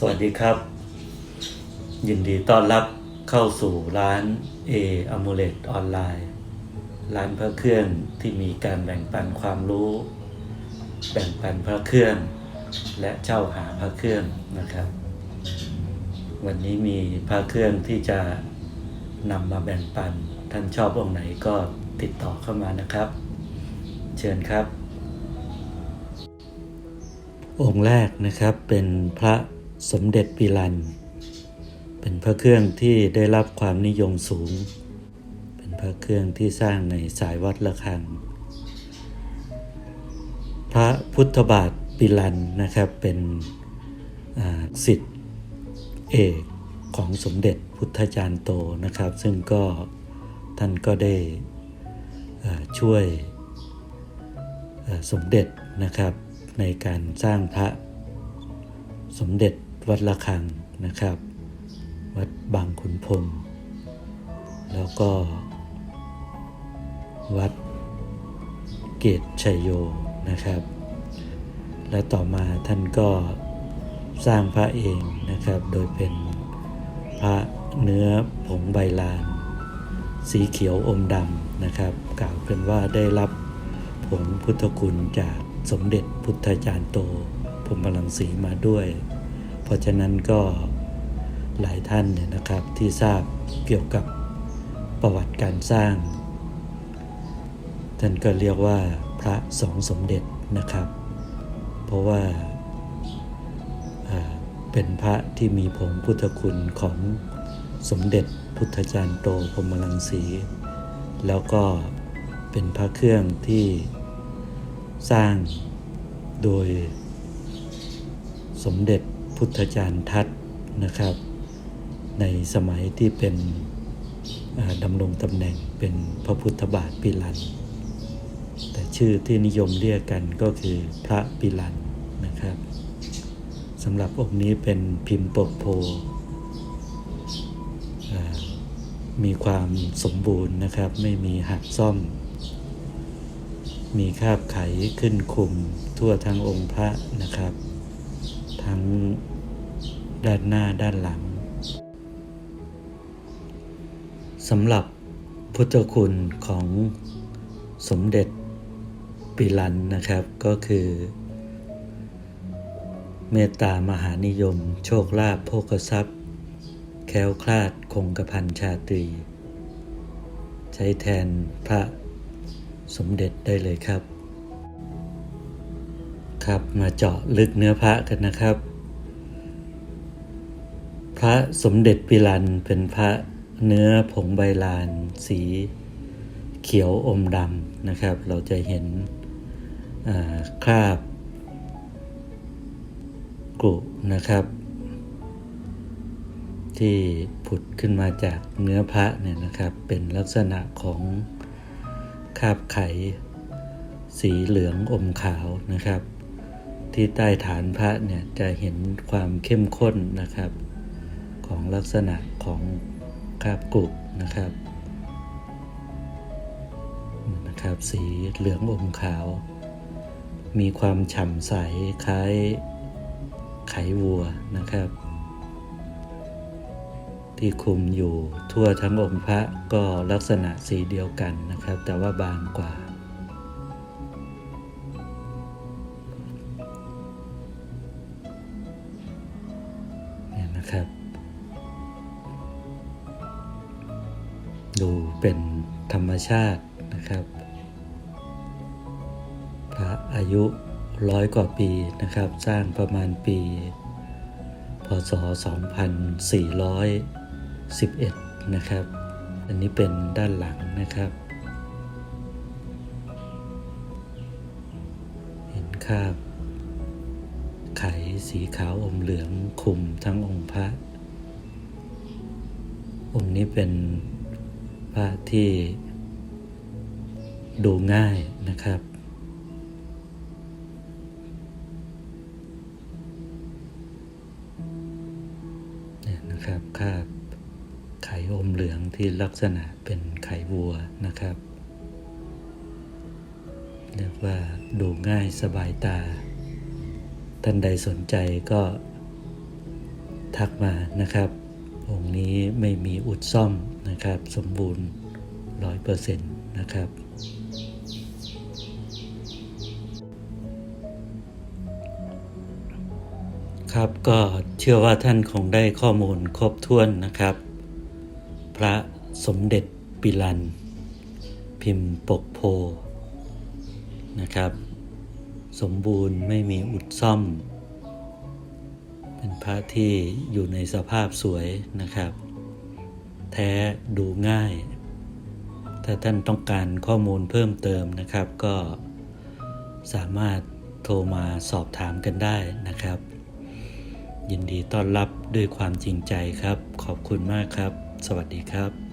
สวัสดีครับ ยินดีต้อนรับเข้าสู่ร้าน A a m u l e t ออนไลน์ร้านพระเครื่องที่มีการแบ่งปันความรู้ แบ่งปันพระเครื่อง และเช่าหาพระเครื่องนะครับ วันนี้มีพระเครื่องที่จะนำมาแบ่งปันท่านชอบองค์ไหนก็ติดต่อเข้ามานะครับ เชิญครับ องค์แรกนะครับเป็นพระ สมเด็จปิลัน เป็นพระเครื่องที่ได้รับความนิยมสูง เป็นพระเครื่องที่สร้างในสายวัดระฆัง พระพุทธบาทปิลันนะครับเป็นสิทธิเอกของสมเด็จพุทธจารย์โตนะครับ ซึ่งก็ท่านก็ได้ช่วยสมเด็จนะครับในการสร้างพระ สมเด็จวัดระฆังนะครับ วัดบางขุนพรมแล้วก็ วัดเกตชัยโยนะครับ และต่อมาท่านก็สร้างพระเองนะครับ โดยเป็นพระเนื้อผงใบลาน สีเขียวอมดำนะครับ กล่าวเป็นว่าได้รับผงพุทธคุณจากสมเด็จพุทธจารย์โต พรหมลังสีมาด้วย เพราะฉะนั้นก็หลายท่านเนี่ยนะครับที่ทราบเกี่ยวกับประวัติการสร้าง ท่านก็เรียกว่าพระสองสมเด็จนะครับ เพราะว่าเป็นพระที่มีผงพุทธคุณของสมเด็จพุทธจารย์โตพรมลังสี แล้วก็เป็นพระเครื่องที่สร้างโดย สมเด็จพุทธจารย์ทัตนะครับ ในสมัยที่เป็นดำรงตำแหน่งเป็นพระพุทธบาทปิลัน แต่ชื่อที่นิยมเรียกกันก็คือพระปิลันนะครับสำหรับองค์นี้เป็นพิมพ์ปกโพมีความสมบูรณ์นะครับ ไม่มีหักซ่อม มีคาบไขขึ้นคุมทั่วทั้งองค์พระนะครับ ทั้งด้านหน้าด้านหลังสำหรับพุทธคุณของสมเด็จปิลันนะครับก็คือ เมตตามหานิยม โชคลาภโภคทรัพย์ แคล้วคลาดคงกระพันชาตรี ใช้แทนพระสมเด็จได้เลยครับ ครับ มาเจาะลึกเนื้อพระกันนะครับ พระสมเด็จปิลันเป็นพระเนื้อผงใบลาน สีเขียวอมดำนะครับ เราจะเห็นคราบกรุนะครับ ที่ผุดขึ้นมาจากเนื้อพระเนี่ยนะครับ เป็นลักษณะของคราบไขสีเหลืองอมขาวนะครับ ที่ใต้ฐานพระเนี่ยจะเห็นความเข้มข้นนะครับ ของลักษณะของคราบกรุนะครับนะครับสีเหลืองอมขาว มีความฉ่ำใสคล้ายไขวัวนะครับ ที่คลุมอยู่ทั่วทั้งองค์พระก็ลักษณะสีเดียวกันนะครับ แต่ว่าบางกว่า ดูเป็นธรรมชาตินะครับ พระอายุร้อยกว่าปีนะครับ สร้างประมาณปี พศ 2411 นะครับ อันนี้เป็นด้านหลังนะครับ เห็นคราบไขสีขาวอมเหลืองคลุมทั้งองค์พระ องค์นี้เป็น พระที่ดูง่ายนะครับ เนี่ยนะครับคาบไข่อมเหลืองที่ลักษณะเป็นไข่วัวนะครับ เรียกว่าดูง่ายสบายตา ท่านใดสนใจก็ทักมานะครับ องค์นี้ไม่มีอุดซ่อมนะครับ สมบูรณ์ร้อยเปอร์เซ็นต์นะครับ ครับก็เชื่อว่าท่านคงได้ข้อมูลครบถ้วนนะครับ พระสมเด็จปิลัน พิมพ์ปกโพนะครับ สมบูรณ์ไม่มีอุดซ่อม เป็นพระที่อยู่ในสภาพสวยนะครับ แท้ดูง่าย ถ้าท่านต้องการข้อมูลเพิ่มเติมนะครับ ก็สามารถโทรมาสอบถามกันได้นะครับ ยินดีต้อนรับด้วยความจริงใจครับ ขอบคุณมากครับ สวัสดีครับ